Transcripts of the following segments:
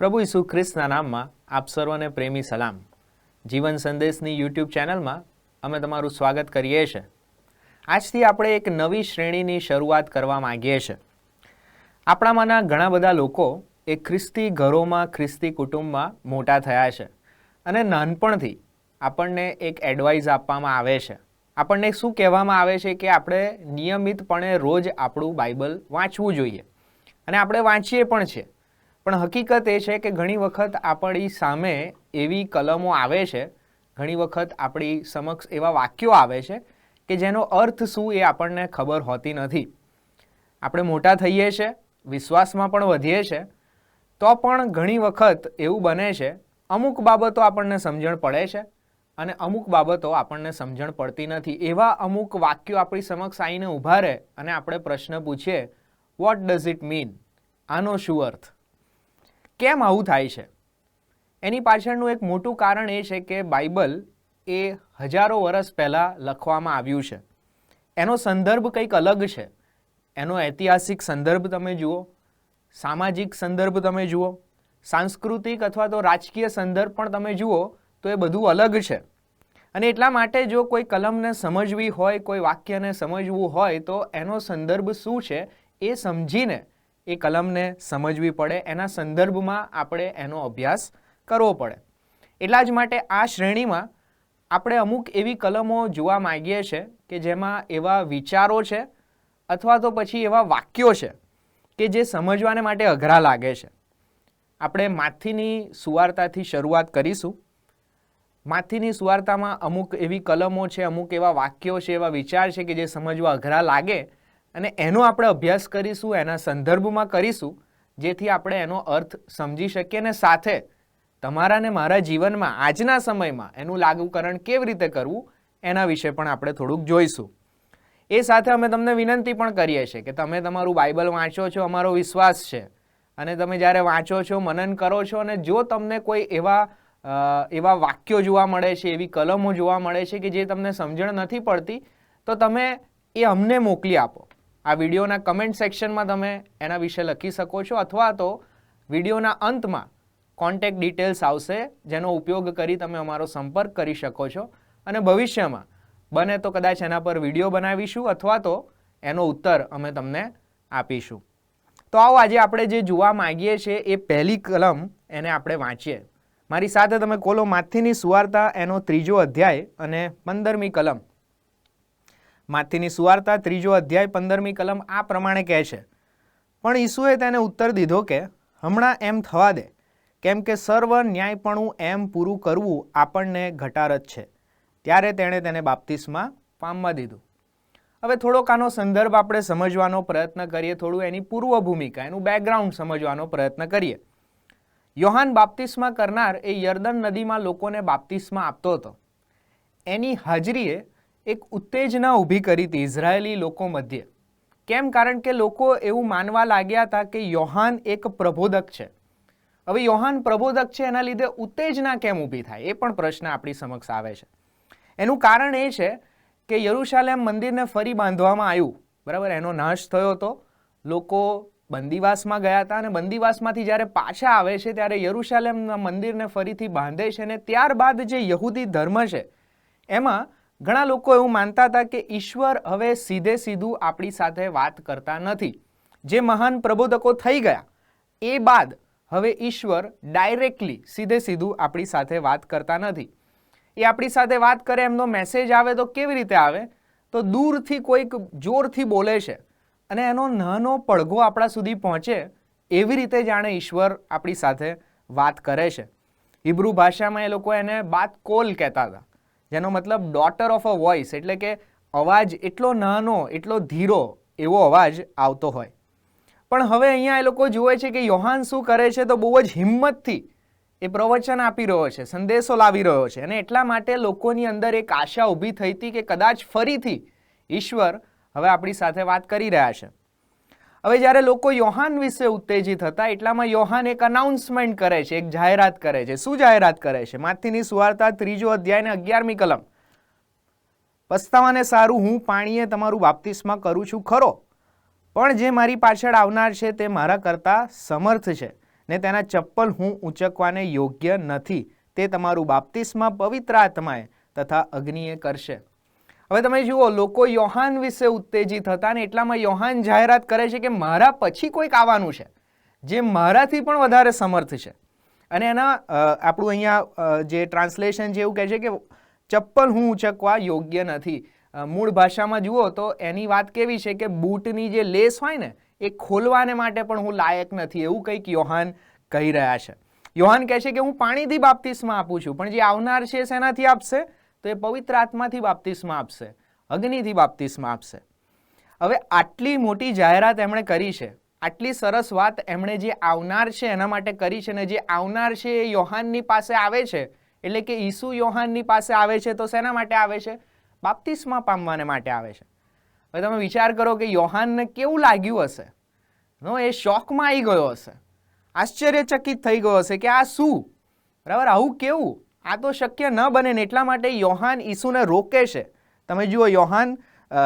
પ્રભુ ઈસુ ખ્રિસ્તના નામમાં આપ સર્વને પ્રેમી સલામ. જીવન સંદેશની યુટ્યુબ ચેનલમાં અમે તમારું સ્વાગત કરીએ છીએ આજથી આપણે એક નવી શ્રેણીની શરૂઆત કરવા માગીએ છીએ આપણામાંના ઘણા બધા લોકો એ ખ્રિસ્તી ઘરોમાં, ખ્રિસ્તી કુટુંબમાં મોટા થયા છે અને નાનપણથી આપણને એક એડવાઇસ આપવામાં આવે છે. આપણને શું કહેવામાં આવે છે કે આપણે નિયમિતપણે રોજ આપણું બાઇબલ વાંચવું જોઈએ. અને આપણે વાંચીએ પણ છે પણ હકીકત એ છે કે ઘણી વખત આપણી સામે એવી કલમો આવે છે, ઘણી વખત આપણી સમક્ષ એવા વાક્યો આવે છે કે જેનો અર્થ શું એ આપણને ખબર હોતી નથી. આપણે મોટા થઈએ છીએ વિશ્વાસમાં પણ વધીએ છીએ તો પણ ઘણી વખત એવું બને છે, અમુક બાબતો આપણને સમજણ પડે છે અને અમુક બાબતો આપણને સમજણ પડતી નથી. એવા અમુક વાક્યો આપણી સમક્ષ આવીને ઊભા રહે અને આપણે પ્રશ્ન પૂછીએ વોટ ડઝ ઇટ મીન આનો શું અર્થ? કેમ આવું થાય છે? એની પાછળનું એક મોટું કારણ એ છે કે બાઇબલ એ હજારો વર્ષ પહેલાં લખવામાં આવ્યું છે. એનો સંદર્ભ કંઈક અલગ છે. એનો ઐતિહાસિક સંદર્ભ તમે જુઓ, સામાજિક સંદર્ભ તમે જુઓ, સાંસ્કૃતિક અથવા તો રાજકીય સંદર્ભ પણ તમે જુઓ તો એ બધું અલગ છે. અને એટલા માટે જો કોઈ કલમને સમજવી હોય, કોઈ વાક્યને સમજવું હોય તો એનો સંદર્ભ શું છે એ સમજીને એ કલમને સમજવી પડે, એના સંદર્ભમાં આપણે એનો અભ્યાસ કરવો પડે. એટલા જ માટે આ શ્રેણીમાં આપણે અમુક એવી કલમો જોવા માગીએ છીએ કે જેમાં એવા વિચારો છે અથવા તો પછી એવા વાક્યો છે કે જે સમજવાને માટે અઘરા લાગે છે. આપણે માથીની સુવાર્તાથી શરૂઆત કરીશું. માથીની સુવાર્તામાં અમુક એવી કલમો છે, અમુક એવા વાક્યો છે, એવા વિચાર છે કે જે સમજવા અઘરા લાગે અને એનો આપણે અભ્યાસ કરીશું, એના સંદર્ભમાં કરીશું, જેથી આપણે એનો અર્થ સમજી શકીએ અને સાથે તમારા ને મારા જીવનમાં આજના સમયમાં એનું લાગુકરણ કેવી રીતે કરવું, એના વિશે પણ આપણે થોડુંક જોઈશું. એ સાથે અમે તમને વિનંતી પણ કરીએ છીએ કે તમે તમારું બાઇબલ વાંચો છો, અમારો વિશ્વાસ છે. અને તમે જ્યારે વાંચો છો, મનન કરો છો, અને જો તમને કોઈ એવા એવા વાક્યો જોવા મળે છે, એવી કલમો જોવા મળે છે કે જે તમને સમજણ નથી પડતી, તો તમે એ અમને મોકલી આપો. આ વિડીયોના કમેન્ટ સેક્શનમાં તમે એના વિશે લખી શકો છો અથવા તો વિડીયોના અંતમાં કોન્ટેક્ટ ડિટેલ્સ આવશે, જેનો ઉપયોગ કરી તમે અમારો સંપર્ક કરી શકો છો. અને ભવિષ્યમાં બને તો કદાચ એના પર વીડિયો બનાવીશું અથવા તો એનો ઉત્તર અમે તમને આપીશું. તો આવો આજે આપણે જે જોવા માગીએ છીએ એ પહેલી કલમ એને આપણે વાંચીએ. મારી સાથે તમે કોલો માથીની સુવાર્તા એનો ત્રીજો અધ્યાય અને પંદરમી કલમ માથીની સુવાર્તા ત્રીજો અધ્યાય પંદરમી કલમ આ પ્રમાણે કહે છે. પણ ઈસુએ તેને ઉત્તર દીધો કે, હમણાં એમ થવા દે, કેમ કે સર્વ ન્યાયપણું એમ પૂરું કરવું આપણને ઘટાર જ છે. ત્યારે તેણે તેને બાપ્તિસમાં પામવા દીધું. હવે થોડોક આનો સંદર્ભ આપણે સમજવાનો પ્રયત્ન કરીએ, થોડું એની પૂર્વ ભૂમિકા એનું બેકગ્રાઉન્ડ સમજવાનો પ્રયત્ન કરીએ. યોહાન બાપ્તિસ્મા કરનાર એ યર્દન નદીમાં લોકોને બાપ્તિસ્મા આપતો હતો. એની હાજરીએ એક ઉત્તેજના ઊભી કરી હતી ઇઝરાયેલી લોકો મધ્યે. કેમ? કારણ કે લોકો એવું માનવા લાગ્યા હતા કે યોહાન એક પ્રબોધક છે. હવે યોહાન પ્રબોધક છે, એના લીધે ઉત્તેજના કેમ ઊભી થાય? એ પણ પ્રશ્ન આપણી સમક્ષ આવે છે. એનું કારણ એ છે કે યરુશાલેમ મંદિરને ફરી બાંધવામાં આવ્યું. બરાબર? એનો નાશ થયો હતો. લોકો બંદીવાસમાં ગયા હતા અને બંદીવાસમાંથી જ્યારે પાછા આવે છે, ત્યારે યરુશાલેમના મંદિરને ફરીથી બાંધે છે અને ત્યારબાદ જે યહૂદી ધર્મ છે, એમાં ઘણા લોકો એવું માનતા હતા કે ઈશ્વર હવે સીધે સીધું આપણી સાથે વાત કરતા નથી. જે મહાન પ્રબોધકો થઈ ગયા, એ બાદ હવે ઈશ્વર ડાયરેક્ટલી સીધે સીધું આપણી સાથે વાત કરતા નથી. એ આપણી સાથે વાત કરે, એમનો મેસેજ આવે તો કેવી રીતે આવે? તો દૂરથી કોઈક જોરથી બોલે છે અને એનો નાનો પડઘો આપણા સુધી પહોંચે એવી રીતે જાણે ઈશ્વર આપણી સાથે વાત કરે છે. હિબ્રુ ભાષામાં એ લોકો એને બાત કોલ કહેતા હતા. જેનો મતલબ ડોટર ઓફ અ વોઇસ એટલે કે અવાજ એટલો નાનો, એટલો ધીરો એવો અવાજ આવતો હોય. પણ હવે અહીંયા એ લોકો જુએ છે કે યોહાન શું કરે છે તો બહુ જ હિંમતથી એ પ્રવચન આપી રહ્યો છે, સંદેશો લાવી રહ્યો છે. અને એટલા માટે લોકોની અંદર એક આશા ઊભી થઈ હતી કે કદાચ ફરીથી ઈશ્વર હવે આપણી સાથે વાત કરી રહ્યા છે. હવે જ્યારે લોકો યોહાન વિશે ઉત્તેજિત હતા, એટલામાં યોહાન એક અનાઉન્સમેન્ટ કરે છે, એક જાહેરાત કરે છે. શું જાહેરાત કરે છે? માથીની સુવાર્તા ત્રીજો અધ્યાય ને અગિયારમી કલમ. પસ્તાવાને સારું હું પાણીએ તમારું બાપ્તિસ્મા કરું છું, ખરો. પણ જે મારી પાછળ આવનાર છે તે મારા કરતાં સમર્થ છે ને તેના ચપ્પલ હું ઊંચકવાને યોગ્ય નથી. તે તમારું બાપ્તિસ્મા પવિત્ર આત્માએ તથા અગ્નિએ કરશે. હવે તમે જુઓ, લોકો યોહાન વિશે ઉત્તેજિત હતા ને એટલામાં યોહાન જાહેરાત કરે છે કે મારા પછી કોઈક આવવાનું છે, જે મારાથી પણ વધારે સમર્થ છે. અને એના આપણું અહીંયા જે ટ્રાન્સલેશન છે એવું કહે છે કે ચપ્પલ હું ઉંચકવા યોગ્ય નથી. મૂળ ભાષામાં જુઓ તો એની વાત કેવી છે કે બૂટની જે લેસ હોય ને, એ ખોલવાને માટે પણ હું લાયક નથી, એવું કંઈક યોહાન કહી રહ્યા છે. યોહાન કહે છે કે હું પાણીથી બાપ્તિસ્મા આપું છું, પણ જે આવનાર છે એનાથી આપશે તો એ પવિત્ર આત્માથી બાપ્તિસ્મા આપશે, અગ્નિથી બાપ્તિસ્મા આપશે. હવે આટલી મોટી જાહેરાત એમણે કરી છે, આટલી સરસ વાત એમણે જે આવનાર છે એના માટે કરી છે અને જે આવનાર છે એ યોહાનની પાસે આવે છે, એટલે કે ઈસુ યોહાનની પાસે આવે છે તો શેના માટે આવે છે? બાપ્તિસ્મા પામવાને માટે આવે છે. હવે તમે વિચાર કરો કે યોહાનને કેવું લાગ્યું હશે? નો, એ શોકમાં આવી ગયો હશે. આશ્ચર્યચકિત થઈ ગયો હશે કે આ શું? બરાબર, આવું કેવું? આ તો શક્ય ન બને ને એટલા માટે યોહાન ઈસુને રોકે છે. તમે જુઓ યોહાન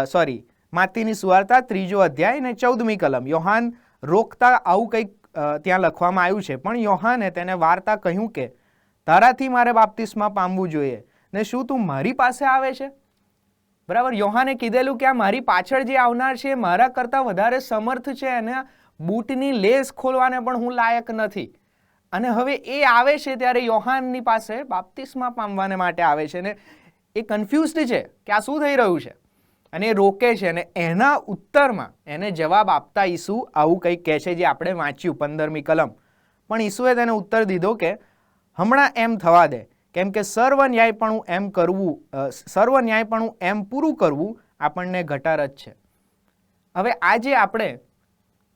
સોરી માતીની સુવાર્તા ત્રીજો અધ્યાય ને ચૌદમી કલમ. યોહાન રોકતા આવું કંઈક ત્યાં લખવામાં આવ્યું છે. પણ યોહાને તેને વાર્તા કહ્યું કે, તારાથી મારે બાપ્તિસ્મા પામવું જોઈએ. ને શું તું મારી પાસે આવે છે? બરાબર? યોહાને કીધેલું કે આ મારી પાછળ જે આવનાર છે મારા કરતાં વધારે સમર્થ છે અને બૂટની લેસ ખોલવાને પણ હું લાયક નથી. અને હવે એ આવે છે ત્યારે યોહાનની પાસે બાપ્તિસ્મા પામવાને માટે આવે છે ને એ કન્ફ્યુઝડ છે કે આ શું થઈ રહ્યું છે? અને એ રોકે છે અને એના ઉત્તરમાં એને જવાબ આપતા ઈસુ આવું કંઈક કહે છે જે આપણે વાંચ્યું પંદરમી કલમ. પણ ઈસુએ તેને ઉત્તર દીધો કે હમણાં એમ થવા દે. કેમ કે સર્વ ન્યાયપણું એમ કરવું સર્વ ન્યાયપણું એમ પૂરું કરવું આપણને ઘટાર જ છે. હવે આજે આપણે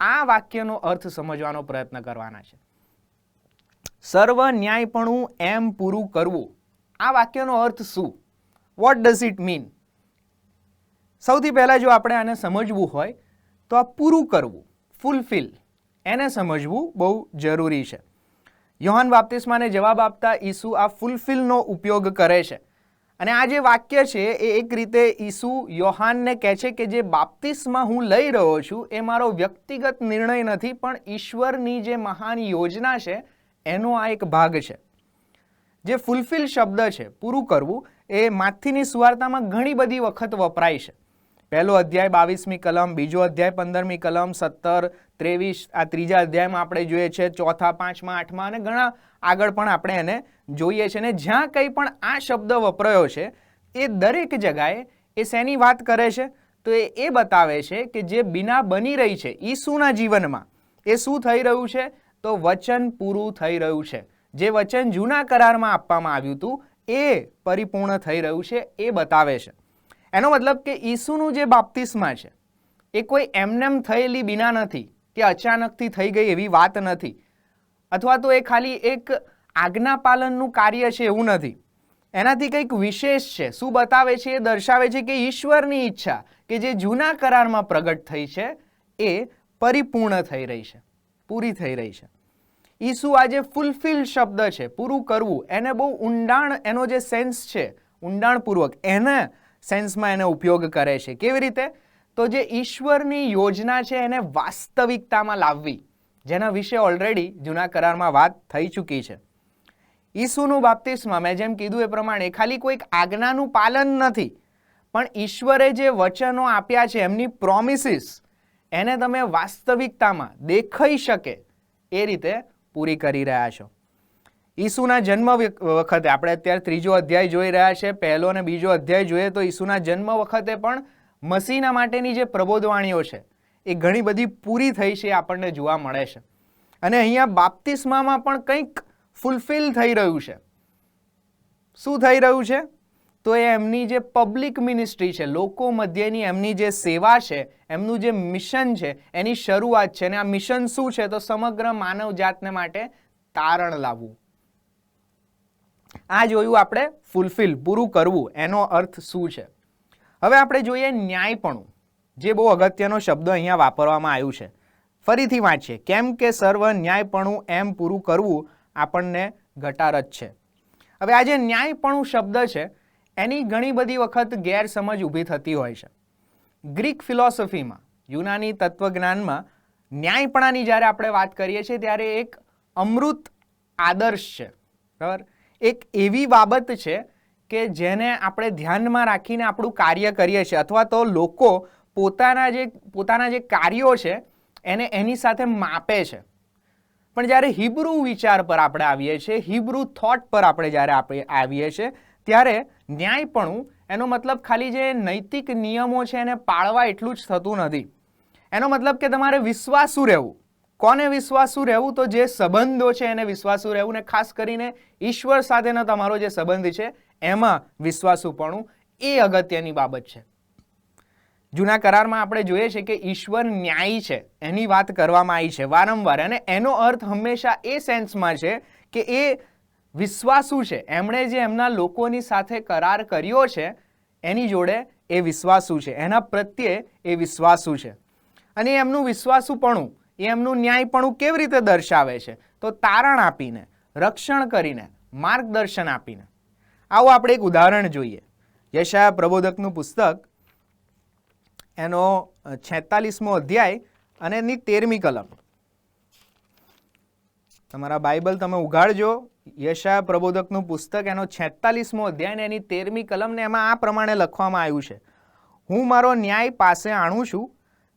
આ વાક્યનો અર્થ સમજવાનો પ્રયત્ન કરવાના છે. સર્વ ન્યાયપણું એમ પૂરું કરવું. આ વાક્યનો અર્થ શું? વોટ ડઝ ઇટ મીન સૌથી પહેલાં જો આપણે આને સમજવું હોય, તો આ પૂરું કરવું ફૂલફિલ એને સમજવું બહુ જરૂરી છે. યોહાન બાપ્તિસ્માને જવાબ આપતા ઈસુ આ ફૂલફિલનો ઉપયોગ કરે છે. અને આ જે વાક્ય છે, એ એક રીતે ઈસુ યોહાનને કહે છે કે જે બાપ્તિસ્મા હું લઈ રહ્યો છું, એ મારો વ્યક્તિગત નિર્ણય નથી, પણ ઈશ્વરની જે મહાન યોજના છે એનો આ એક ભાગ છે. જે ફૂલફિલ શબ્દ છે, પૂરું કરવું, એ માથીની સુવાર્તામાં ઘણી બધી વખત વપરાય છે. પહેલો અધ્યાય બાવીસમી કલમ, બીજો અધ્યાય પંદરમી કલમ, સત્તર, ત્રેવીસ, આ ત્રીજા અધ્યાયમાં આપણે જોઈએ છે, ચોથા, પાંચમા, આઠમા અને ઘણા આગળ પણ આપણે એને જોઈએ છે. અને જ્યાં કંઈ પણ આ શબ્દ વપરાયો છે, એ દરેક જગાએ એ શેની વાત કરે છે? તો એ એ બતાવે છે કે જે બિના બની રહી છે ઈસુના જીવનમાં, એ શું થઈ રહ્યું છે? તો વચન પૂરું થઈ રહ્યું છે. જે વચન જૂના કરારમાં આપવામાં આવ્યું હતું, એ પરિપૂર્ણ થઈ રહ્યું છે, એ બતાવે છે. એનો મતલબ કે ઈસુનું જે બાપ્તિસ્મા છે, એ કોઈ એમનેમ થયેલી બિના નથી કે અચાનકથી થઈ ગઈ એવી વાત નથી. અથવા તો એ ખાલી એક આજ્ઞા પાલનનું કાર્ય છે એવું નથી. એનાથી કંઈક વિશેષ છે. શું બતાવે છે? એ દર્શાવે છે કે ઈશ્વરની ઈચ્છા કે જે જૂના કરારમાં પ્રગટ થઈ છે, એ પરિપૂર્ણ થઈ રહી છે. પૂરી થઈ રહી છે. ઈસુ આ જે ફૂલફિલ શબ્દ છે, પૂરું કરવું. એને બહુ ઊંડાણ, એનો જે સેન્સ છે, ઊંડાણપૂર્વક એને સેન્સમાં એને ઉપયોગ કરે છે. કેવી રીતે? તો જે ઈશ્વરની યોજના છે, એને વાસ્તવિકતામાં લાવવી. જેના વિશે ઓલરેડી જૂના કરારમાં વાત થઈ ચૂકી છે. ઈસુનું બાપ્તિસ્મા, મેં જેમ કીધું એ પ્રમાણે, ખાલી કોઈક આજ્ઞાનું પાલન નથી. પણ ઈશ્વરે જે વચનો આપ્યા છે, એમની પ્રોમિસીસ એને તમે વાસ્તવિકતામાં દેખાઈ શકે એ રીતે પૂરી કરી રહ્યા છો. ઈસુના જન્મ વખતે આપણે અત્યારે ત્રીજો અધ્યાય જોઈ રહ્યા છે. પહેલો અને બીજો અધ્યાય જોઈએ તો ઈસુના જન્મ વખતે પણ મસીના માટેની જે પ્રબોધવાણીઓ છે, એ ઘણી બધી પૂરી થઈ છે આપણને જોવા મળે છે. અને અહીંયા બાપ્તિસ્મામાં પણ કંઈક ફૂલફિલ થઈ રહ્યું છે. શું થઈ રહ્યું છે? તો એ એમની જે પબ્લિક મિનિસ્ટ્રી છે, લોકો મધ્યની એમની જે સેવા છે, એમનું જે મિશન છે, એની શરૂઆત છે અને આ મિશન શું છે તો સમગ્ર માનવ જાતને માટે તારણ લાવવું. આ જોયું આપણે ફૂલફિલ પૂરું કરવું, એનો અર્થ શું છે? હવે આપણે જોઈએ ન્યાયપણું, જે બહુ અગત્યનો શબ્દ અહીંયા વાપરવામાં આવ્યું છે. ફરીથી વાંચીએ, કેમ કે સર્વ ન્યાયપણું એમ પૂરું કરવું આપણને ઘટાર જ છે. હવે આ જે ન્યાયપણું શબ્દ છે એની ઘણી બધી વખત ગેરસમજ ઊભી થતી હોય છે. ગ્રીક ફિલોસોફીમાં, યુનાની તત્વજ્ઞાનમાં ન્યાયપણાની જ્યારે આપણે વાત કરીએ છીએ ત્યારે એક અમૃત આદર્શ છે. બરાબર? એક એવી બાબત છે કે જેને આપણે ધ્યાનમાં રાખીને આપણું કાર્ય કરીએ છીએ અથવા તો લોકો પોતાના જે પોતાના જે કાર્યો છે એને એની સાથે માપે છે. પણ જ્યારે હિબ્રુ વિચાર પર આપણે આવીએ છીએ હિબ્રુ થોટ પર આપણે જ્યારે આપણે આવીએ છીએ ત્યારે ન્યાયપણું એનો મતલબ ખાલી જે નૈતિક નિયમો છે એને પાળવા એટલું જ થતું નથી. એનો મતલબ કે તમારે વિશ્વાસુ રહેવું. કોને વિશ્વાસુ રહેવું? તો જે સંબંધો છે એને વિશ્વાસુ રહેવું ને ખાસ કરીને ઈશ્વર સાથેનો તમારો જે સંબંધ છે એમાં વિશ્વાસુપણું એ અગત્યની બાબત છે. જૂના કરારમાં આપણે જોઈએ છે કે ઈશ્વર ન્યાયી છે, એની વાત કરવામાં આવી છે વારંવાર અને એનો અર્થ હંમેશા એ સેન્સમાં છે કે એ વિશ્વાસુ છે. એમણે જે એમના લોકોની સાથે કરાર કર્યો છે, એની જોડે એ વિશ્વાસુ છે. એના પ્રત્યે એ વિશ્વાસુ છે. અને એમનું વિશ્વાસુપણું, એ એમનું ન્યાયપણું કેવી રીતે દર્શાવે છે? તો તારણ આપીને, રક્ષણ કરીને, માર્ગદર્શન આપીને. આવો આપણે એક ઉદાહરણ જોઈએ. યશાયા પ્રબોધકનું પુસ્તક, એનો છેતાલીસમો અધ્યાય અને એની તેરમી કલમ. તમારા બાઇબલ તમે ઉઘાડજો. યશા પ્રબોધકનું પુસ્તક, એનો છેતાલીસમો અધ્યાય એની તેરમી કલમને એમાં આ પ્રમાણે લખવામાં આવ્યું છે. હું મારો ન્યાય પાસે આણું છું.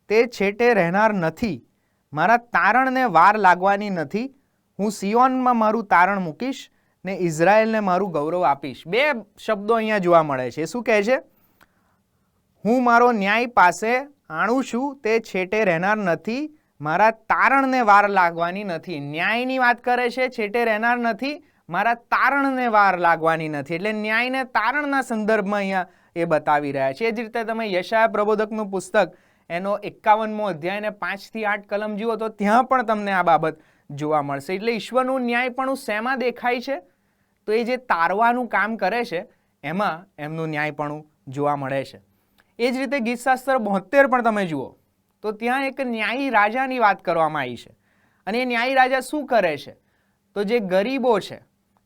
તે છેટે રહેનાર નથી. મારા તારણને વાર લાગવાની નથી. હું સિયોનમાં મારું તારણ મૂકીશ ને ઇઝરાયલને મારું ગૌરવ આપીશ. બે શબ્દો અહીંયા જોવા મળે છે. શું કહે છે? હું મારો ન્યાય પાસે આણું છું. તે છેટે રહેનાર નથી. મારા તારણને વાર લાગવાની નથી. ન્યાયની વાત કરે છે, છેટે રહેનાર નથી. મારા તારણને વાર લાગવાની નથી. એટલે ન્યાયને તારણના સંદર્ભમાં અહીંયા એ બતાવી રહ્યા છે. એ જ રીતે તમે યશાયા પ્રબોધકનું પુસ્તક, એનો એકાવનમો અધ્યાય ને પાંચથી આઠ કલમ જુઓ તો ત્યાં પણ તમને આ બાબત જોવા મળશે. એટલે ઈશ્વરનું ન્યાયપણું શેમાં દેખાય છે? તો એ જે તારવાનું કામ કરે છે, એમાં એમનું ન્યાયપણું જોવા મળે છે. એ જ રીતે ગીતશાસ્ત્ર બોતેર પણ તમે જુઓ. તો ત્યાં એક ન્યાયી રાજાની વાત કરવામાં આવી છે. અને એ ન્યાયી રાજા શું કરે છે? તો જે ગરીબો છે,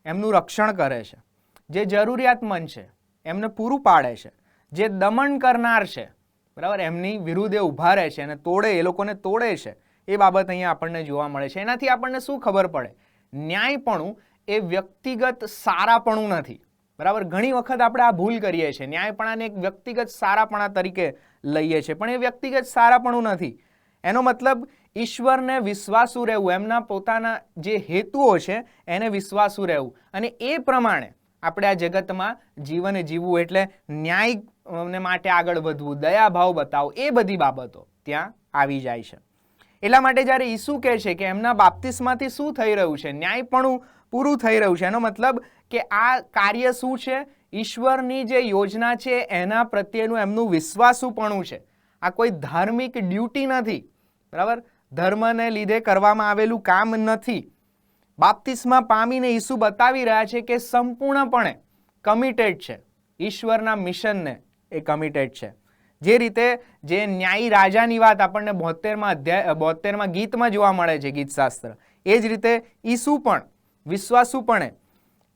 એમનું રક્ષણ કરે છે. જે જરૂરિયાતમંદ છે, એમને પૂરું પાડે છે. જે દમન કરનાર છે, બરાબર, એમની વિરુદ્ધ એ ઊભા રહે છે અને તોડે, એ લોકોને તોડે છે. એ બાબત અહીંયા આપણને જોવા મળે છે. એનાથી આપણને શું ખબર પડે? ન્યાયપણું એ વ્યક્તિગત સારાપણું નથી. બરાબર? ઘણી વખત આપણે આ ભૂલ કરીએ છીએ. ન્યાયપણાને એક વ્યક્તિગત સારાપણા તરીકે લઈએ છીએ, પણ એ વ્યક્તિગત સારાપણું નથી. એનો મતલબ ઈશ્વરને વિશ્વાસુ રહેવું, એમના પોતાના જે હેતુઓ છે, એને વિશ્વાસુ રહેવું. અને એ પ્રમાણે આપણે આ જગતમાં જીવન જીવવું એટલે ન્યાય માટે આગળ વધવું, દયાભાવ બતાવો એ બધી બાબતો ત્યાં આવી જાય છે. એટલા માટે જ્યારે ઈસુ કહે છે કે એમના બાપ્તિસ્માથી શું થઈ રહ્યું છે? ન્યાયપણું પૂરું થઈ રહ્યું છે. એનો મતલબ કે આ કાર્ય શું છે? ઈશ્વરની જે યોજના છે, એના પ્રત્યેનું એમનું વિશ્વાસુપણું છે. આ કોઈ ધાર્મિક ડ્યુટી નથી. બરાબર? ધર્મને લીધે કરવામાં આવેલું કામ નથી. બાપ્તિસ્મા પામીને ઈસુ બતાવી રહ્યા છે કે સંપૂર્ણપણે કમિટેડ છે. ઈશ્વરના મિશનને એ કમિટેડ છે. જે રીતે જે ન્યાયી રાજાની વાત આપણને બોતેરમાં અધ્યાય, બોતેરમાં ગીતમાં જોવા મળે છે ગીતશાસ્ત્ર. એ જ રીતે ઈસુ પણ વિશ્વાસુપણે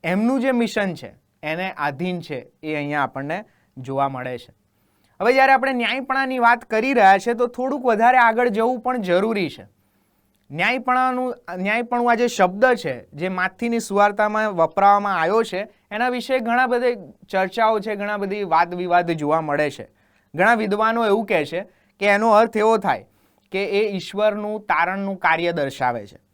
એમનું જે મિશન છે, એને આધીન છે, એ અહીંયા આપણને જોવા મળે છે. હવે જ્યારે આપણે ન્યાયપણાની વાત કરી રહ્યા છે, તો થોડુંક વધારે આગળ જવું પણ જરૂરી છે. ન્યાયપણાનું, ન્યાયપણું આ જે શબ્દ છે, જે માથીની સુવાર્તામાં વપરાવામાં આવ્યો છે, એના વિશે ઘણા બધે ચર્ચાઓ છે, ઘણા બધી વાદ વિવાદ જોવા મળે છે. ઘણા વિદ્વાનો એવું કહે છે કે એનો અર્થ એવો થાય કે એ ઈશ્વરનું તારણનું કાર્ય દર્શાવે છે.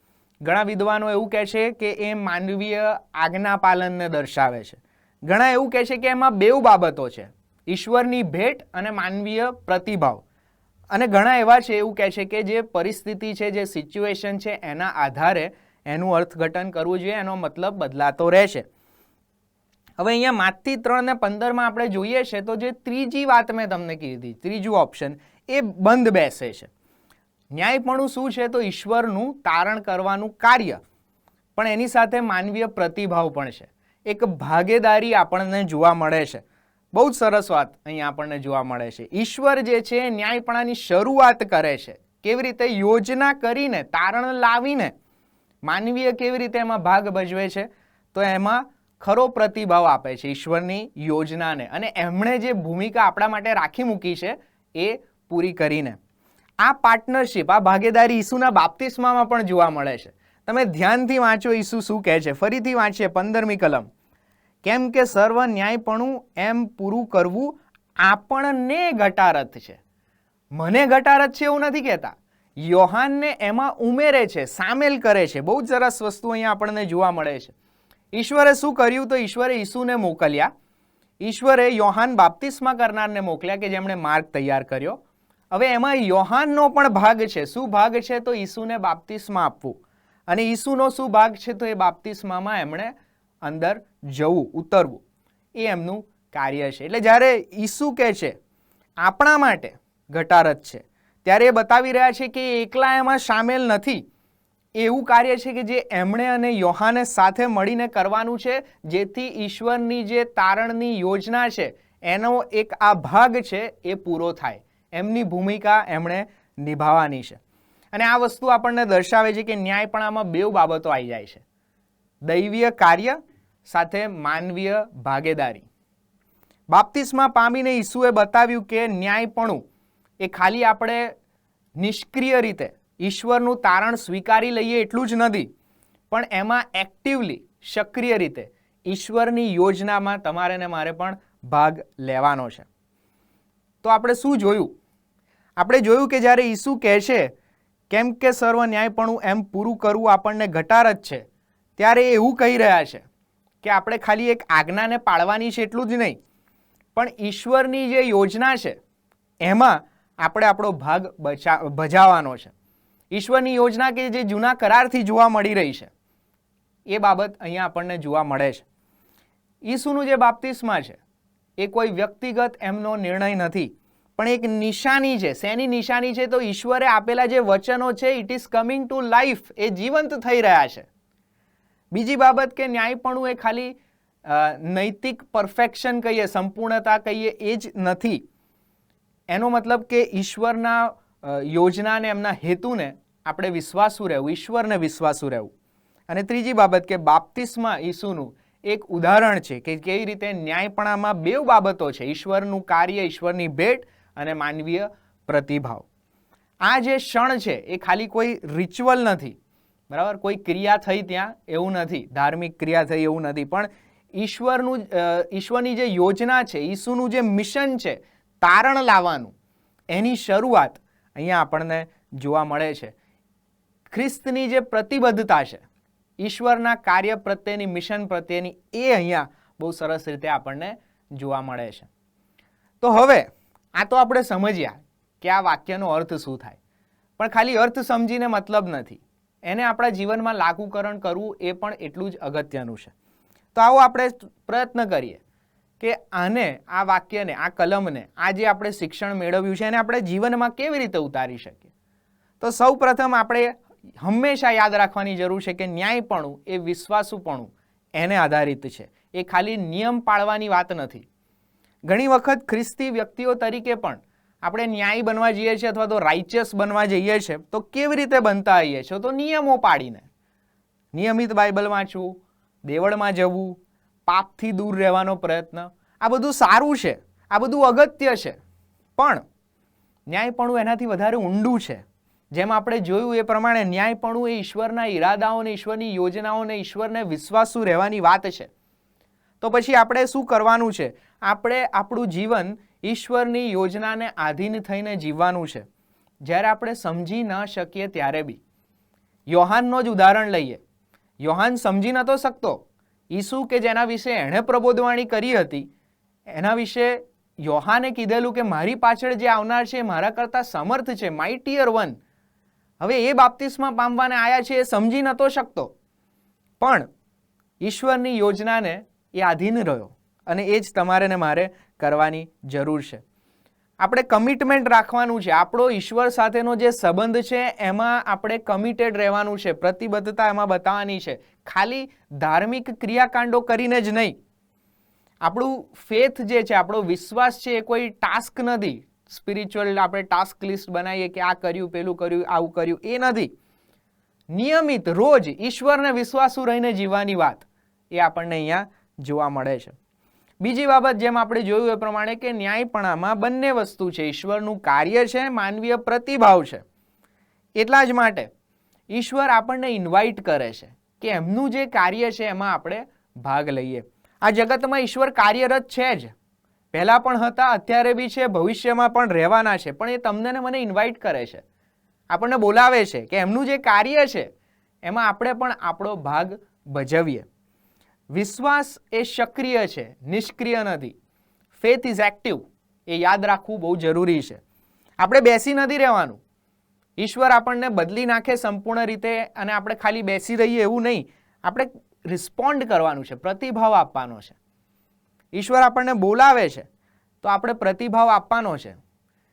ઘણા વિદ્વાનો એવું કહે છે કે એ માનવીય આજ્ઞા પાલનને દર્શાવે છે. ઘણા એવું કહે છે કે એમાં બેઉ બાબતો છે. ઈશ્વરની ભેટ અને માનવીય પ્રતિભાવ. અને ઘણા એવા છે એવું કહે છે કે જે પરિસ્થિતિ છે, જે સિચ્યુએશન છે, એના આધારે એનું અર્થઘટન કરવું જોઈએ, એનો મતલબ બદલાતો રહેશે. હવે અહીંયા માતથી ત્રણ ને પંદરમાં આપણે જોઈએ છે તો જે ત્રીજી વાત મેં તમને કીધી, ત્રીજું ઓપ્શન એ બંધ બેસે છે. ન્યાયપણું શું છે તો ઈશ્વરનું તારણ કરવાનું કાર્ય. પણ એની સાથે માનવીય પ્રતિભાવ પણ છે. એક ભાગેદારી આપણને જોવા મળે છે. બહુ જ સરસ વાત અહીંયા આપણને જોવા મળે છે. ઈશ્વર જે છે ન્યાયપણાની શરૂઆત કરે છે. કેવી રીતે યોજના કરીને, તારણ લાવીને માનવીય કેવી રીતે એમાં ભાગ ભજવે છે? તો એમાં ખરો પ્રતિભાવ આપે છે ઈશ્વરની યોજનાને. અને એમણે જે ભૂમિકા આપણા માટે રાખી મૂકી છે એ પૂરી કરીને. આ પાર્ટનરશિપ આ ભાગીદારી ઈસુના બાપ્તિસ્મામાં પણ જોવા મળે છે. તમે ધ્યાનથી વાંચો, ઈસુ શું કહે છે? ફરીથી વાંચીએ, પંદરમી કલમ. કેમ કે સર્વ ન્યાયપણું એમ પૂરું કરવું આપણને ઘટારથ છે. મને ઘટારથ છે એવું નથી કહેતા. યોહાનને એમાં ઉમેરે છે, સામેલ કરે છે. બહુ જ સરસ વસ્તુ અહીંયા આપણને જોવા મળે છે. ઈશ્વરે શું કર્યું તો ઈશ્વરે ઈસુને મોકલ્યા. ઈશ્વરે યોહાન બાપ્તિસ્મા કરનારને મોકલ્યા કે જેમણે માર્ગ તૈયાર કર્યો. હવે એમાં યોહાનનો પણ ભાગ છે. શું ભાગ છે તો ઈસુને બાપ્તિસ્મા આપવું. અને ઈસુનો શું ભાગ છે તો એ બાપ્તિસ્મામાં એમણે અંદર જવું, ઉતરવું. એ એમનું કાર્ય છે. એટલે જ્યારે ઈસુ કહે છે, આપણા માટે ઘટારત છે. ત્યારે એ બતાવી રહ્યા છે કે એકલા એમાં સામેલ નથી. એવું કાર્ય છે કે જે એમણે અને યોહાને સાથે મળીને કરવાનું છે, જેથી ઈશ્વરની જે તારણની યોજના છે, એનો એક આ ભાગ છે, એ પૂરો થાય. એમની ભૂમિકા એમણે નિભાવવાની છે. અને આ વસ્તુ આપણને દર્શાવે છે કે ન્યાયપણામાં બેઉ બાબતો આવી જાય છે. દૈવીય કાર્ય સાથે માનવીય ભાગીદારી. બાપ્તિસ્મા પામીને ઈસુએ બતાવ્યું કે ન્યાયપણું એ ખાલી આપણે નિષ્ક્રિય રીતે ઈશ્વરનું તારણ સ્વીકારી લઈએ એટલું જ નથી, પણ એમાં એક્ટિવલી સક્રિય રીતે ઈશ્વરની યોજનામાં તમારે ને મારે પણ ભાગ લેવાનો છે. તો આપણે શું જોયું? આપણે જોયું કે જ્યારે ઈસુ કહે છે, કેમ કે સર્વ ન્યાયપણું એમ પૂરું કરવું આપણને ઘટાર જ છે, ત્યારે એ એવું કહી રહ્યા છે કે આપણે ખાલી એક આજ્ઞાને પાળવાની છે એટલું જ નહીં, પણ ઈશ્વરની જે યોજના છે, એમાં આપણે આપણો ભાગ બચા, ભજાવવાનો છે. ઈશ્વરની યોજના કે જે જૂના કરારથી જોવા મળી રહી છે, એ બાબત અહીંયા આપણને જોવા મળે છે. ઈસુનું જે બાપ્તિસ્મા છે, એ કોઈ વ્યક્તિગત એમનો નિર્ણય નથી. પણ એક નિશાની છે. શેની નિશાની છે? તો ઈશ્વરે આપેલા જે વચનો છે it is coming to life એ જીવંત થઈ રહ્યા છે. બીજી બાબત કે ન્યાયપણું એ ખાલી નૈતિક પરફેક્શન કહીએ, સંપૂર્ણતા કહીએ, એ જ નથી. એનો મતલબ કે ઈશ્વરના યોજનાને, એમના હેતુને આપણે વિશ્વાસુ રહેવું, ઈશ્વરને વિશ્વાસુ રહેવું. અને ત્રીજી બાબત કે બાપ્તિસ્મા ઈસુનું એક ઉદાહરણ છે કે કેવી રીતે ન્યાયપણામાં બે બાબતો છે. ઈશ્વરનું કાર્ય, ઈશ્વરની ભેટ અને માનવીય પ્રતિભાવ. આ જે ક્ષણ છે, એ ખાલી કોઈ રિચ્યુઅલ નથી. બરાબર? કોઈ ક્રિયા થઈ ત્યાં એવું નથી. ધાર્મિક ક્રિયા થઈ એવું નથી. પણ ઈશ્વરનું ઈશ્વરની જે યોજના છે, ઈસુનું જે મિશન છે, તારણ લાવવાનું, એની શરૂઆત અહીંયા આપણને જોવા મળે છે. ખ્રિસ્તની જે પ્રતિબદ્ધતા છે, ઈશ્વરના કાર્ય પ્રત્યેની મિશન પ્રત્યેની, એ અહીંયા બહુ સરસ રીતે આપણને જોવા મળે છે. તો હવે આ તો આપણે સમજ્યા કે આ વાક્યનો અર્થ શું થાય. પણ ખાલી અર્થ સમજીને મતલબ નથી. એને આપણા જીવનમાં લાગુકરણ કરવું એ પણ એટલું જ અગત્યનું છે. તો આવો આપણે પ્રયત્ન કરીએ કે આને, આ વાક્યને, આ કલમને, આ જે આપણે શિક્ષણ મેળવ્યું છે એને આપણે જીવનમાં કેવી રીતે ઉતારી શકીએ? તો સૌ પ્રથમ આપણે હંમેશા યાદ રાખવાની જરૂર છે કે ન્યાયપણું એ વિશ્વાસુપણું એને આધારિત છે. એ ખાલી નિયમ પાળવાની વાત નથી. ઘણી વખત ખ્રિસ્તી વ્યક્તિઓ તરીકે પણ આપણે ન્યાયી બનવા જઈએ છીએ અથવા તો રાઇચિયસ બનવા જઈએ છીએ, તો કેવી રીતે બનતા આવીએ છીએ? તો નિયમો પાડીને. નિયમિત બાઇબલ વાંચવું, દેવળમાં જવું, પાપથી દૂર રહેવાનો પ્રયત્ન, આ બધું સારું છે, આ બધું અગત્ય છે. પણ ન્યાયપણું એનાથી વધારે ઊંડું છે. જેમ આપણે જોયું એ પ્રમાણે ન્યાયપણું એ ઈશ્વરના ઈરાદાઓને, ઈશ્વરની યોજનાઓને, ઈશ્વરને વિશ્વાસુ રહેવાની વાત છે. તો પછી આપણે શું કરવાનું છે? આપણે આપણું જીવન ઈશ્વરની યોજનાને આધીન થઈને જીવવાનું છે. જ્યારે આપણે સમજી ન શકીએ ત્યારે બી. યોહાનનો જ ઉદાહરણ લઈએ. યોહાન સમજી નતો શકતો. ઈસુ કે જેના વિશે એણે પ્રબોધવાણી કરી હતી, એના વિશે યોહાને કીધેલું કે મારી પાછળ જે આવનાર છે મારા કરતાં સમર્થ છે માઇટીયર વન હવે એ બાપ્તિસ્મા પામવાને આવ્યા છે એ સમજી નતો શકતો. પણ ઈશ્વરની યોજનાને એ આધીન રહ્યો અને એ જ તમારે ને મારે કરવાની જરૂર છે. આપણે કમિટમેન્ટ રાખવાનું છે. આપણો ઈશ્વર સાથેનો જે સંબંધ છે, એમાં આપણે કમિટેડ રહેવાનું છે. પ્રતિબદ્ધતા એમાં બતાવવાની છે. ખાલી ધાર્મિક ક્રિયાકાંડો કરીને જ નહીં. આપણું ફેથ જે છે, આપણો વિશ્વાસ છે, એ કોઈ ટાસ્ક નથી. સ્પિરિચ્યુઅલ આપણે ટાસ્ક લિસ્ટ બનાવીએ કે આ કર્યું, પેલું કર્યું, આવું કર્યું, એ નથી. નિયમિત રોજ ઈશ્વરને વિશ્વાસુ રહીને જીવવાની વાત એ આપણને અહીંયા જોવા મળે છે. બીજી બાબત જેમ આપણે જોયું એ પ્રમાણે કે ન્યાયપણામાં બંને વસ્તુ છે. ઈશ્વરનું કાર્ય છે, માનવીય પ્રતિભાવ છે. એટલા જ માટે ઈશ્વર આપણને ઇન્વાઇટ કરે છે કે એમનું જે કાર્ય છે એમાં આપણે ભાગ લઈએ. આ જગતમાં ઈશ્વર કાર્યરત છે જ. પહેલાં પણ હતા, અત્યારે બી છે, ભવિષ્યમાં પણ રહેવાના છે. પણ એ તમને ને મને ઇન્વાઇટ કરે છે. આપણને બોલાવે છે કે એમનું જે કાર્ય છે, એમાં આપણે પણ આપણો ભાગ ભજવીએ. વિશ્વાસ એ સક્રિય છે, નિષ્ક્રિય નથી. ફેથ ઇઝ એક્ટિવ એ યાદ રાખવું બહુ જરૂરી છે. આપણે બેસી નથી રહેવાનું. ઈશ્વર આપણને બદલી નાખે સંપૂર્ણ રીતે અને આપણે ખાલી બેસી રહીએ એવું નહીં. આપણે રિસ્પોન્ડ કરવાનું છે, પ્રતિભાવ આપવાનો છે. ઈશ્વર આપણને બોલાવે છે, તો આપણે પ્રતિભાવ આપવાનો છે.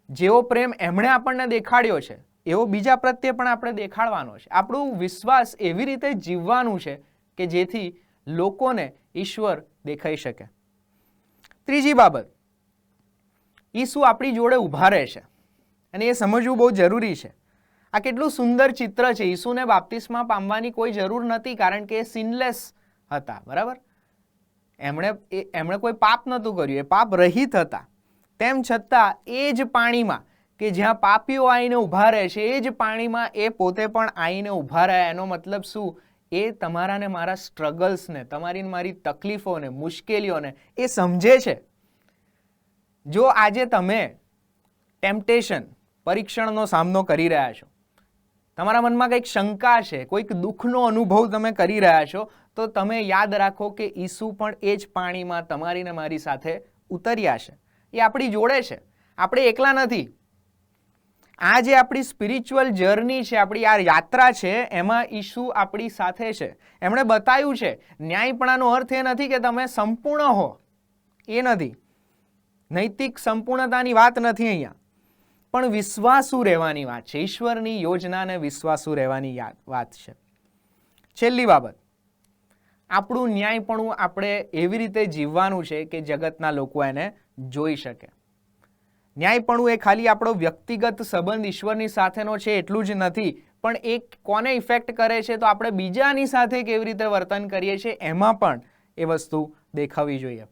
જેવો પ્રેમ એમણે આપણને દેખાડ્યો છે, એવો બીજા પ્રત્યે પણ આપણે દેખાડવાનો છે. આપણું વિશ્વાસ એવી રીતે જીવવાનું છે કે જેથી લોકોને ઈશ્વર દેખાઈ શકે. ત્રીજી બાબત, ઈસુ આપણી જોડે ઊભા રહે છે અને એ સમજવું બહુ જરૂરી છે. આ કેટલું સુંદર ચિત્ર છે, ઈસુને બાપ્તિસ્મા પામવાની કોઈ જરૂર નથી કારણ કે એ સિનલેસ હતા, બરાબર? એમણે એમણે કોઈ પાપ નહોતું કર્યું, એ પાપ રહિત હતા. તેમ છતાં એ જ પાણીમાં કે જ્યાં પાપીઓ આવીને ઊભા રહે છે, એ જ પાણીમાં એ પોતે પણ આવીને ઊભા રહ્યા. એનો મતલબ શું? એ તમારા ને મારા સ્ટ્રગલ્સને તમારી મારી તકલીફોને, મુશ્કેલીઓને એ સમજે છે. જો આજે તમે ટેમ્પટેશન પરીક્ષણનો સામનો કરી રહ્યા છો, તમારા મનમાં કંઈક શંકા છે, કોઈક દુઃખનો અનુભવ તમે કરી રહ્યા છો, તો તમે યાદ રાખો કે ઈસુ પણ એ જ પાણીમાં તમારી ને મારી સાથે ઉતર્યા છે. એ આપણી જોડે છે. આપણે એકલા નથી. આ જે આપણી સ્પિરિચ્યુઅલ જર્ની છે, આપણી આ યાત્રા છે, એમાં ઈસુ આપણી સાથે છે. એમણે બતાવ્યું છે, ન્યાયપણાનો અર્થ એ નથી કે તમે સંપૂર્ણ હો. એ નથી. નૈતિક સંપૂર્ણતાની વાત નથી અહીંયા. પણ વિશ્વાસુ રહેવાની વાત છે. ઈશ્વરની યોજનાને વિશ્વાસુ રહેવાની વાત છે. છેલ્લી બાબત. આપણું ન્યાયપણું આપણે એવી રીતે જીવવાનું છે કે જગતના લોકો એને જોઈ શકે. ન્યાયપણું એ ખાલી આપણો વ્યક્તિગત સંબંધ ઈશ્વરની સાથેનો છે એટલું જ નથી, પણ એ કોને ઇફેક્ટ કરે છે તો આપણે બીજાની સાથે કેવી રીતે વર્તન કરીએ છીએ એમાં પણ એ વસ્તુ દેખાવી જોઈએ.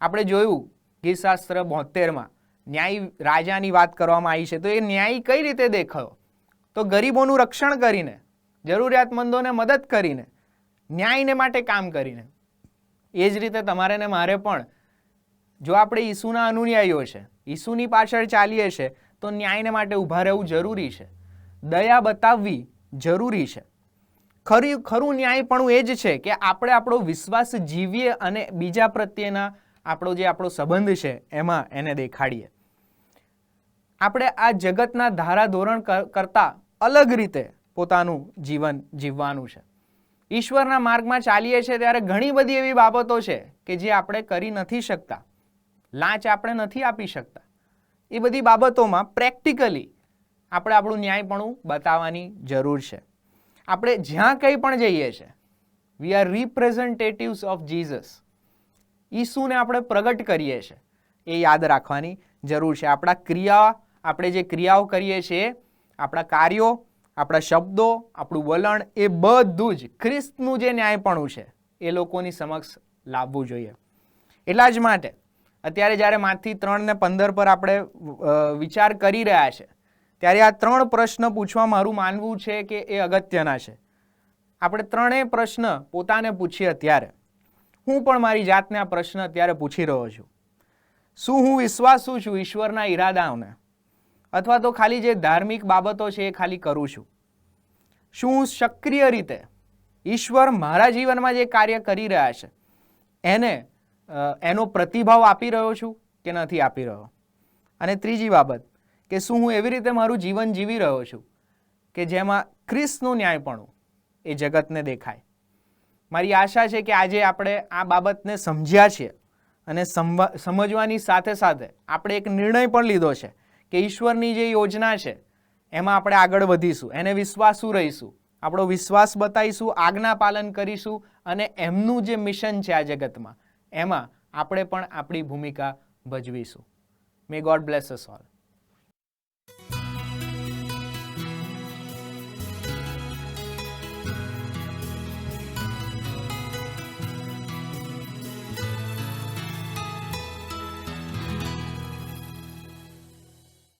આપણે જોયું ગીતશાસ્ત્ર બોતેરમાં ન્યાય રાજાની વાત કરવામાં આવી છે, તો એ ન્યાય કઈ રીતે દેખાયો? તો ગરીબોનું રક્ષણ કરીને, જરૂરિયાતમંદોને મદદ કરીને, ન્યાયને માટે કામ કરીને. એ જ રીતે તમારે ને મારે પણ, જો આપણે ઈસુના અનુયાયીઓ છે ઈસુની પાછળ ચાલીએ છે, તો ન્યાયને માટે ઊભા રહેવું જરૂરી છે. દયા બતાવવી જરૂરી છે. ખરી, ખરું ન્યાયપણું એ જ છે કે આપણે આપણો વિશ્વાસ જીવીએ અને બીજા પ્રત્યેના આપણો જે આપણો સંબંધ છે, એમાં એને દેખાડીએ. આપણે આ જગતના ધારાધોરણ કરતાં અલગ રીતે પોતાનું જીવન જીવવાનું છે. ઈશ્વરના માર્ગમાં ચાલીએ છીએ ત્યારે ઘણી બધી એવી બાબતો છે કે જે આપણે કરી નથી શકતા. લાંચ આપણે નથી આપી શકતા. એ બધી બાબતોમાં પ્રેક્ટિકલી આપણે આપણું ન્યાયપણું બતાવવાની જરૂર છે. આપણે જ્યાં કંઈ પણ જઈએ છીએ we are representatives of Jesus ઈસુને આપણે પ્રગટ કરીએ છીએ એ યાદ રાખવાની જરૂર છે. આપણા ક્રિયા, આપણે જે ક્રિયાઓ કરીએ છીએ, આપણા કાર્યો, આપણા શબ્દો, આપણું વલણ, એ બધું જ ખ્રિસ્તનું જે ન્યાયપણું છે, એ લોકોની સમક્ષ લાવવું જોઈએ. એટલા જ માટે અત્યારે જ્યારે માથી ત્રણ ને પંદર પર આપણે વિચાર કરી રહ્યા છે, ત્યારે આ ત્રણ પ્રશ્ન પૂછવા મારું માનવું છે કે એ અગત્યના છે. આપણે ત્રણેય પ્રશ્ન પોતાને પૂછીએ અત્યારે હું પણ મારી જાતને આ પ્રશ્ન અત્યારે પૂછી રહ્યો છું. શું હું વિશ્વાસું છું ઈશ્વરના ઈરાદાઓને? અથવા તો ખાલી જે ધાર્મિક બાબતો છે એ ખાલી કરું છું? શું હું સક્રિય રીતે ઈશ્વર મારા જીવનમાં જે કાર્ય કરી રહ્યા છે, એને એનો પ્રતિભાવ આપી રહ્યો છું કે નથી આપી રહ્યો? અને ત્રીજી બાબત, કે શું હું એવી રીતે મારું જીવન જીવી રહ્યો છું કે જેમાં ખ્રિસ્તનું ન્યાયપણું એ જગતને દેખાય? મારી આશા છે કે આજે આપણે આ બાબતને સમજ્યા છીએ અને સમજવાની સાથે સાથે આપણે એક નિર્ણય પણ લીધો છે કે ઈશ્વરની જે યોજના છે, એમાં આપણે આગળ વધીશું, એને વિશ્વાસુ રહીશું, આપણો વિશ્વાસ બતાવીશું, આજ્ઞા પાલન કરીશું અને એમનું જે મિશન છે આ જગતમાં એમાં આપણે પણ આપણી ભૂમિકા ભજવીશું. May God bless us all